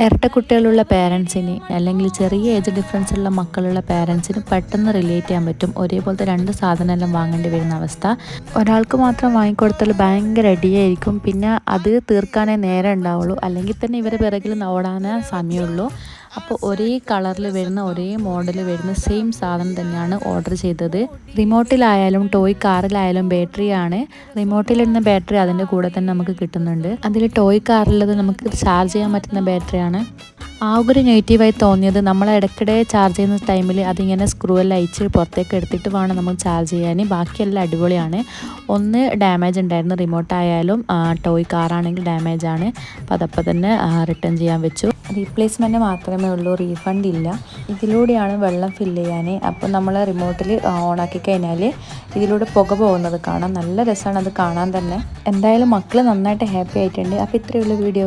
ഇരട്ട കുട്ടികളുള്ള പേരൻസിന് അല്ലെങ്കിൽ ചെറിയ ഏജ് ഡിഫറൻസ് ഉള്ള മക്കളുള്ള പേരൻസിന് പെട്ടെന്ന് റിലേറ്റ് ചെയ്യാൻ പറ്റും. ഒരേപോലത്തെ രണ്ട് സാധനമെല്ലാം വാങ്ങേണ്ടി വരുന്ന അവസ്ഥ. ഒരാൾക്ക് മാത്രം വാങ്ങിക്കൊടുത്താൽ ഭയങ്കര അടിയായിരിക്കും. പിന്നെ അത് തീർക്കാനേ നേരം ഉണ്ടാവുള്ളൂ. അല്ലെങ്കിൽ തന്നെ ഇവരെ പിറകിൽ ഓടാനേ സമയമുള്ളൂ. അപ്പോൾ ഒരേ കളറിൽ വരുന്ന ഒരേ മോഡൽ വരുന്ന സെയിം സാധനം തന്നെയാണ് ഓർഡർ ചെയ്തത്. റിമോട്ടിലായാലും ടോയ് കാറിലായാലും ബാറ്ററിയാണ് റിമോട്ടിലിരുന്ന ബാറ്ററി അതിന്റെ കൂടെ തന്നെ നമുക്ക് കിട്ടുന്നുണ്ട്. അതിൽ ടോയ് കാറിലുള്ളത് നമുക്ക് ചാർജ് ചെയ്യാൻ പറ്റുന്ന ബാറ്ററിയാണ് ആ ഒരു നെഗറ്റീവായി തോന്നിയത് നമ്മൾ ഇടയ്ക്കിടെ ചാർജ് ചെയ്യുന്ന ടൈമിൽ അതിങ്ങനെ സ്ക്രൂ എല്ലാം അയച്ച് പുറത്തേക്ക് എടുത്തിട്ട് വേണം നമ്മൾ ചാർജ് ചെയ്യാൻ. ബാക്കിയെല്ലാം അടിപൊളിയാണ്. ഒന്ന് ഡാമേജ് ഉണ്ടായിരുന്നു. റിമോട്ട് ആയാലും ടോയ് കാറാണെങ്കിൽ ഡാമേജ് ആണ്. അപ്പോൾ അതപ്പോൾ തന്നെ റിട്ടേൺ ചെയ്യാൻ വെച്ചു. റീപ്ലേസ്മെന്റ് മാത്രമേ ഉള്ളൂ. റീഫണ്ട് ഇല്ല. ഇതിലൂടെയാണ് വെള്ളം ഫില്ല് ചെയ്യാൻ. അപ്പോൾ നമ്മൾ റിമോട്ടിൽ ഓണാക്കി കഴിഞ്ഞാൽ ഇതിലൂടെ പുക പോകുന്നത് കാണാം. നല്ല രസമാണ് അത് കാണാൻ തന്നെ. എന്തായാലും മക്കൾ നന്നായിട്ട് ഹാപ്പി ആയിട്ടുണ്ട്. അപ്പോൾ ഇത്രയുള്ള വീഡിയോ